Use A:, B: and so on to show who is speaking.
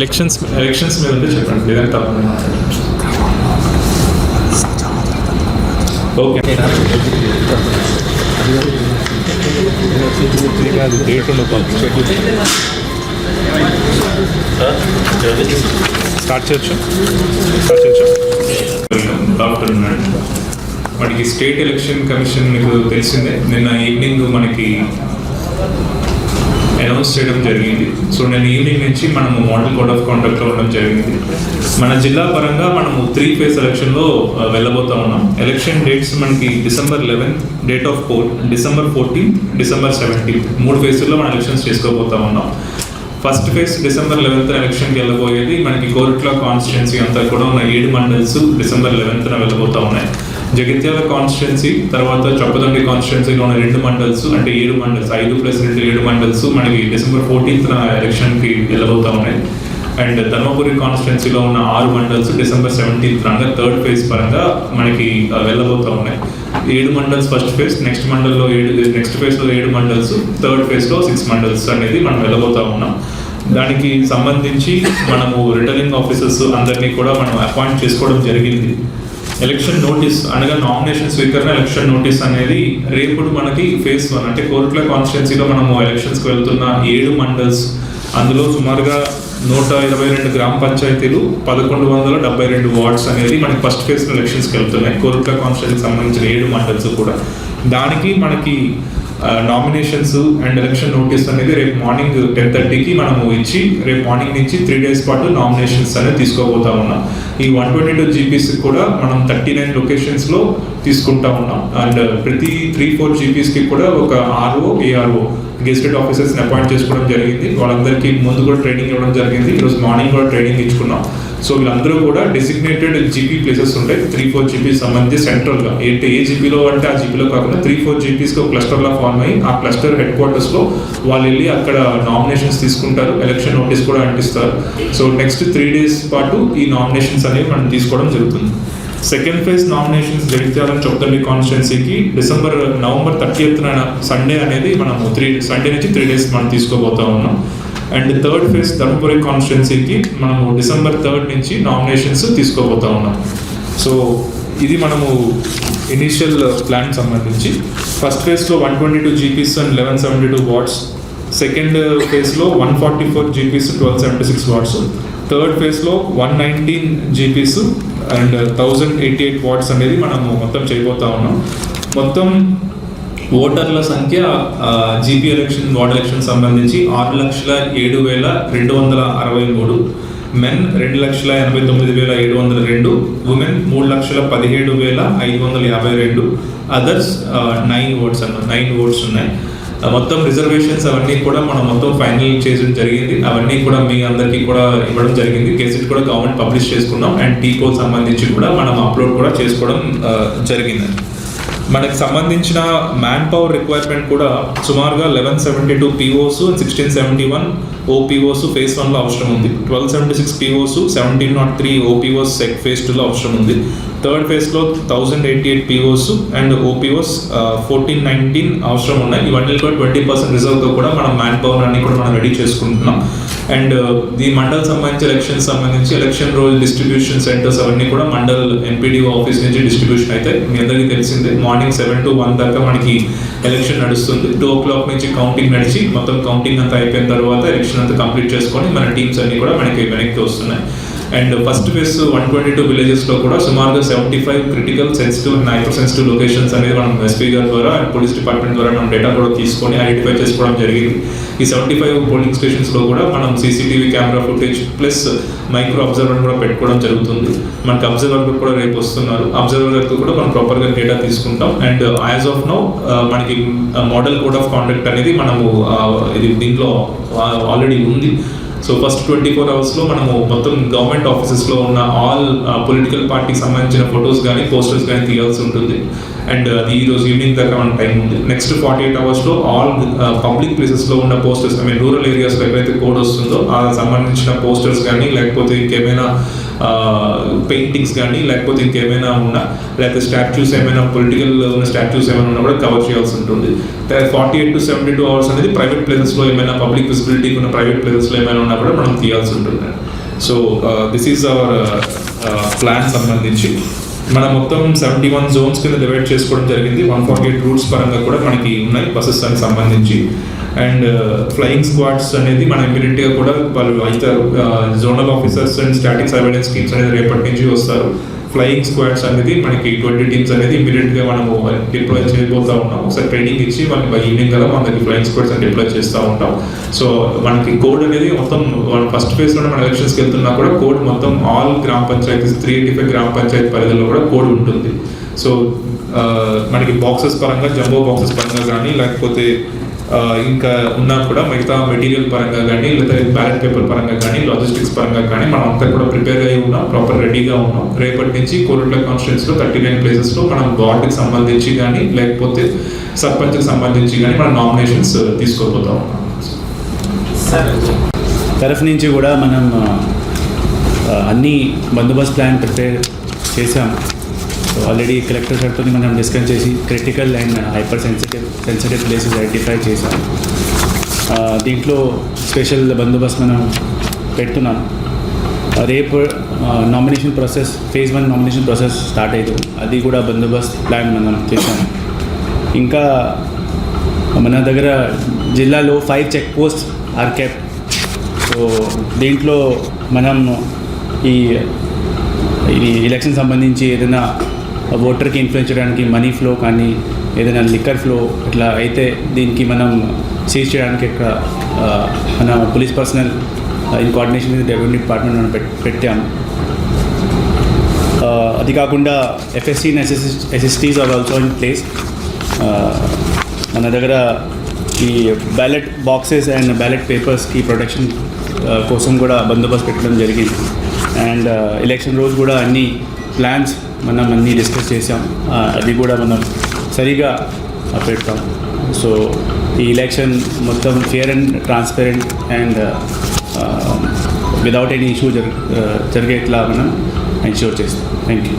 A: Elections
B: elections మీద చెప్పండి లేదంటే ఓకే
A: డేట్ స్టార్ట్ చేయొచ్చు స్టార్ట్ చేయొచ్చు?
B: డాక్టర్ మనకి స్టేట్ ఎలక్షన్ కమిషన్ మీకు తెలిసిందే. నిన్న ఈవినింగ్ మనకి అనౌన్స్ చేయడం జరిగింది. సో నేను ఈవినింగ్ నుంచి మనము మోడల్ కోడ్ ఆఫ్ కాండక్ట్లో ఉండడం జరిగింది. మన జిల్లా పరంగా మనము త్రీ ఫేజ్ ఎలక్షన్లో వెళ్ళబోతా ఉన్నాం. ఎలక్షన్ డేట్స్ మనకి December eleven date of four December fourteen December seventeenth మూడు ఫేజ్లో మనం ఎలక్షన్స్ చేసుకోబోతా ఉన్నాం. ఫస్ట్ ఫేజ్ డిసెంబర్ లెవెన్త్న ఎలక్షన్కి వెళ్ళబోయేది మనకి కోరుట్ల కాన్స్టిట్యున్సీ అంతా కూడా ఉన్న ఏడు మండల్స్ డిసెంబర్ లెవెన్త్న వెళ్ళబోతా ఉన్నాయి. జగిత్యాల కాన్స్టిట్యున్సీ తర్వాత చొప్పదండి కాన్స్టిట్యున్సీలో ఉన్న రెండు మండల్స్ అంటే ఏడు మండల్స్ ఐదు ప్లస్ రెండు ఏడు మండల్స్ మనకి డిసెంబర్ ఫోర్టీన్త్న ఎలక్షన్కి వెళ్ళబోతా ఉన్నాయి. అండ్ ధర్మపురి కాన్స్టిట్యున్సీలో ఉన్న ఆరు మండల్స్ డిసెంబర్ సెవెంటీన్త్ అనగా థర్డ్ ఫేజ్ పరంగా మనకి వెళ్ళబోతూ వెళ్ళబోతా ఉన్నాయి. ఏడు మండల్స్ ఫస్ట్ ఫేజ్ నెక్స్ట్ మండల్లో ఏడు నెక్స్ట్ ఫేజ్లో ఏడు మండల్స్ థర్డ్ ఫేజ్లో సిక్స్ మండల్స్ అనేది మనం వెళ్ళబోతా ఉన్నాం. దానికి సంబంధించి మనము రిటర్నింగ్ ఆఫీసర్స్ అందరినీ కూడా మనం అపాయింట్ చేసుకోవడం జరిగింది. ఎలక్షన్ నోటీస్ అనగా నామినేషన్ స్వీకరణ ఎలక్షన్ నోటీస్ అనేది రేపు మనకి ఫేస్ వన్ అంటే కోర్టుల కాన్స్టిట్యున్సీలో మనము ఎలక్షన్స్కి వెళ్తున్న ఏడు మండల్స్. అందులో సుమారుగా నూట ఇరవై రెండు గ్రామ పంచాయతీలు పదకొండు వందల డెబ్బై రెండు వార్డ్స్ అనేది మనకి ఫస్ట్ ఫేజ్ ఎలక్షన్స్కి వెళ్తున్నాయి. కోరుట్ల కాన్స్టిట్యూన్సీకి సంబంధించిన ఏడు మండల్స్ కూడా. దానికి మనకి నామినేషన్స్ అండ్ ఎలక్షన్ నోటీస్ అనేది రేపు మార్నింగ్ టెన్ థర్టీకి మనము ఇచ్చి రేపు మార్నింగ్ నుంచి త్రీ డేస్ పాటు నామినేషన్స్ అనేది తీసుకోబోతా ఉన్నాం. ఈ వన్ ట్వంటీ టూ జీపీస్ కూడా మనం థర్టీ నైన్ లొకేషన్స్లో తీసుకుంటా ఉన్నాం. అండ్ ప్రతి త్రీ ఫోర్ జీపీస్కి కూడా ఒక ఆర్ఓ ఏఆర్ఓ గెస్టెడ్ ఆఫీసర్స్ని అపాయింట్ చేసుకోవడం జరిగింది. వాళ్ళందరికీ ముందు కూడా ట్రైనింగ్ ఇవ్వడం జరిగింది. ఈరోజు మార్నింగ్ కూడా ట్రైనింగ్ ఇచ్చుకున్నాం. సో వీళ్ళందరూ కూడా డెసిగ్నేటెడ్ జీపీ ప్లేసెస్ ఉంటాయి. త్రీ ఫోర్ జీపీ సంబంధించి సెంట్రల్గా ఏంటి ఏ జీపీలో అంటే ఆ జీపీలో కాకుండా త్రీ ఫోర్ జీపీస్కి ఒక క్లస్టర్లా ఫార్మ్ అయ్యి ఆ క్లస్టర్ హెడ్ క్వార్టర్స్లో వాళ్ళు వెళ్ళి అక్కడ నామినేషన్స్ తీసుకుంటారు. ఎలక్షన్ నోటీస్ కూడా అంటిస్తారు. సో నెక్స్ట్ త్రీ డేస్ పాటు ఈ నామినేషన్స్ అనేవి మనం తీసుకోవడం జరుగుతుంది. Second phase nominations Jagtial Choppadandi కాన్స్టిట్యున్సీకి డిసెంబర్ నవంబర్ థర్టీ సండే అనేది మనము త్రీ సండే నుంచి త్రీ డేస్ మనం తీసుకోబోతా ఉన్నాం. అండ్ థర్డ్ ఫేజ్ ధర్మపురి కాన్స్టిట్యున్సీకి మనము డిసెంబర్ థర్డ్ నుంచి నామినేషన్స్ తీసుకోబోతా ఉన్నాం. సో ఇది మనము ఇనీషియల్ ప్లాన్ సంబంధించి. ఫస్ట్ ఫేజ్లో one twenty two GPs and eleven seventy two wards second ఫేజ్లో one forty four GPs twelve seventy six wards third ఫేజ్లో one nineteen GPs and thousand eighty eight wards అనేది మనము మొత్తం చేయబోతా ఉన్నాం. మొత్తం ఓటర్ల సంఖ్య జీపీ ఎలక్షన్ వార్డ్ ఎలక్షన్ సంబంధించి ఆరు లక్షల ఏడు వేల రెండు వందల అరవై మూడు మెన్ రెండు లక్షల ఎనభై తొమ్మిది వేల ఏడు వందల రెండు ఉమెన్ మూడు లక్షల పదిహేడు వేల ఐదు వందల యాభై రెండు అదర్స్ నైన్ ఓట్స్ అన్న నైన్ ఓట్స్ ఉన్నాయి. మొత్తం రిజర్వేషన్స్ అవన్నీ కూడా మనం మొత్తం ఫైనల్ చేయడం జరిగింది. అవన్నీ కూడా మీ అందరికీ కూడా ఇవ్వడం జరిగింది. కేసెట్ కూడా గవర్నమెంట్ పబ్లిష్ చేసుకున్నాం. అండ్ టీకో సంబంధించి కూడా మనం అప్లోడ్ కూడా చేసుకోవడం జరిగిందండి. జరిగింది మనకు సంబంధించిన మ్యాన్ పవర్ రిక్వైర్మెంట్ కూడా సుమారుగా eleven seventy two POs sixteen seventy one OPOs phase వన్లో అవసరం ఉంది. Twelve seventy six POs seventeen naught three OPOs check phase టూలో అవసరం ఉంది. థర్డ్ ఫేజ్లో thousand eighty eight POs and OPOs fourteen nineteen అవసరం ఉన్నాయి. ఇవన్నీ కూడా ట్వంటీ పర్సెంట్ రిజర్వ్తో కూడా మనం మ్యాన్ పవర్ అన్ని కూడా మనం రెడీ చేసుకుంటున్నాం. అండ్ ఈ మండల్ సంబంధించి ఎలక్షన్ సంబంధించి ఎలక్షన్ రోల్ డిస్ట్రిబ్యూషన్ సెంటర్స్ అవన్నీ కూడా మండల్ ఎంపీడీఓ ఆఫీస్ నుంచి డిస్ట్రిబ్యూషన్ అయితే మీ అందరికీ తెలిసిందే. మార్నింగ్ సెవెన్ టు వన్ దాకా మనకి ఎలక్షన్ నడుస్తుంది. టూ ఓ క్లాక్ నుంచి కౌంటింగ్ నడిచి మొత్తం కౌంటింగ్ అంతా అయిపోయిన తర్వాత ఎలక్షన్ అంతా కంప్లీట్ చేసుకొని మన టీమ్స్ అన్ని కూడా మనకి వెనక్కి వస్తున్నాయి. And first phase one twenty two విలేజెస్లో కూడా సుమారుగా seventy five critical sensitive and hyper sensitive locations అనేది మనం ఎస్పీ గారి ద్వారా అండ్ పోలీస్ డిపార్ట్మెంట్ ద్వారా మనం డేటా కూడా తీసుకొని ఐడెంటిఫై చేసుకోవడం జరిగింది. ఈ సెవెంటీ ఫైవ్ పోలింగ్ స్టేషన్స్లో కూడా మనం CCTV camera footage plus micro observer కూడా పెట్టుకోవడం జరుగుతుంది. మనకి అబ్జర్వర్ కూడా రేపు వస్తున్నారు. అబ్జర్వర్ గారితో కూడా మనం ప్రాపర్గా డేటా తీసుకుంటాం. అండ్ యాజ్ ఆఫ్ నౌ మనకి మోడల్ కోడ్ ఆఫ్ కాండక్ట్ అనేది మనము ఇది దీంట్లో ఆల్రెడీ ఉంది. సో ఫస్ట్ ట్వంటీ ఫోర్ అవర్స్లో మనము మొత్తం గవర్నమెంట్ ఆఫీసెస్లో ఉన్న ఆల్ పొలిటికల్ పార్టీకి సంబంధించిన ఫొటోస్ కానీ పోస్టర్స్ కానీ తీయాల్సి ఉంటుంది. అండ్ అది uh, ఈ రోజు ఈవినింగ్ దాకా మన టైం ఉంది. నెక్స్ట్ ఫార్టీ ఎయిట్ అవర్స్లో ఆల్ పబ్లిక్ ప్లేసెస్లో ఉన్న పోస్టర్స్ ఐ మీన్ రూరల్ ఏరియాస్లో ఎక్కడైతే కోడ్ వస్తుందో ఆ సంబంధించిన పోస్టర్స్ కానీ లేకపోతే ఇంకేమైనా uh, పెయింటింగ్స్ కానీ లేకపోతే ఇంకేమైనా ఉన్నా లేకపోతే స్టాచ్యూస్ ఏమైనా పొలిటికల్ ఉన్న స్టాచ్యూస్ ఏమైనా ఉన్నా కూడా కవర్ చేయాల్సి ఉంటుంది. Forty eight to seventy two hours అనేది ప్రైవేట్ ప్లేసెస్లో ఏమైనా పబ్లిక్ విజిబిలిటీ ఉన్న ప్రైవేట్ ప్లేసెస్లో ఏమైనా ఉన్నా కూడా మనం తీయాల్సి ఉంటుంది. So this is our plan సంబంధించి. మనం మొత్తం సెవెంటీ వన్ జోన్స్ కింద డివైడ్ చేసుకోవడం జరిగింది. వన్ ఫార్టీ ఎయిట్ రూట్స్ పరంగా కూడా మనకి ఉన్నాయి బస్సెస్ అని సంబంధించి. అండ్ uh, ఫ్లయింగ్ స్క్వాడ్స్ అనేది మనం ఇమీడియట్గా కూడా వాళ్ళు అవుతారు zonal officers and static surveillance teams అనేది రేపటి నుంచి వస్తారు. ఫ్లయింగ్ స్క్వాడ్స్ అనేది మనకి ట్వంటీ టీమ్స్ అనేది ఇమీడియట్గా మనము డిప్లాయ్ చేయబోతా ఉన్నాం. ఒకసారి ట్రైనింగ్ ఇచ్చి మనకి బై ఈవినింగ్ కదా మనకి ఫ్లయింగ్ స్క్వాడ్స్ అని డిప్లాయ్ చేస్తూ ఉంటాం. సో మనకి కోడ్ అనేది మొత్తం ఫస్ట్ ఫేజ్లోనే మన ఎలక్షన్స్కి వెళ్తున్నా కూడా కోడ్ మొత్తం ఆల్ గ్రామ పంచాయతీస్ త్రీ ఎయిటీ ఫైవ్ గ్రామ పంచాయతీ పరిధిలో కూడా కోడ్ ఉంటుంది. సో uh, మనకి బాక్సెస్ పరంగా జంబో బాక్సెస్ పరంగా కానీ లేకపోతే ఇంకా ఉన్నా కూడా మిగతా మెటీరియల్ పరంగా కానీ లేదా బ్యాలెట్ పేపర్ పరంగా కానీ లాజిస్టిక్స్ పరంగా కానీ మనం అంతా కూడా ప్రిపేర్ అయ్యి ఉన్నాం ప్రాపర్ రెడీగా ఉన్నాం. రేపటి నుంచి కోరుట్ల కాన్స్టిట్యూన్స్లో థర్టీ నైన్ ప్లేసెస్లో మనం వార్డుకి సంబంధించి కానీ లేకపోతే సర్పంచ్కి సంబంధించి కానీ మనం నామినేషన్స్ తీసుకోబోతా ఉన్నాం.
C: తరఫు నుంచి కూడా మనం అన్ని బందోబస్తు ప్లాన్ ప్రిపేర్ చేసాం. సో ఆల్రెడీ కలెక్టర్ సార్తో మనం డిస్కస్ చేసి critical and hyper sensitive sensitive places identify చేసాం దీంట్లో స్పెషల్ బందోబస్తు మనం పెడుతున్నాం. రేపు nomination process phase one nomination process start అవుతుంది అది కూడా బందోబస్తు ప్లాన్ మనం చేసాం ఇంకా మన దగ్గర జిల్లాలో five check post are kept so దీంట్లో మనం ఈ ఇది ఎలక్షన్ సంబంధించి ఏదైనా ఓటర్కి ఇన్ఫ్లుయెన్స్ చేయడానికి మనీ ఫ్లో కానీ ఏదైనా లిక్కర్ ఫ్లో ఇట్లా అయితే దీనికి మనం సీజ్ చేయడానికి ఇక్కడ మన police personnel in coordination with revenue department మనం పెట్టాము అది కాకుండా FSC and SS SSTs are also in place మన దగ్గర ఈ బ్యాలెట్ బాక్సెస్ అండ్ బ్యాలెట్ పేపర్స్కి ప్రొటెక్షన్ కోసం కూడా బందోబస్తు పెట్టడం జరిగింది. అండ్ ఎలక్షన్ రోజు కూడా అన్ని ప్లాన్స్ మనం అన్నీ డిస్కస్ చేసాం అది కూడా మనం సరిగా పెడతాం. సో ఈ ఎలక్షన్ మొత్తం fair and transparent and without any issue జరి జరిగేట్లా మనం ఎన్ష్యూర్ చేస్తాం. Thank you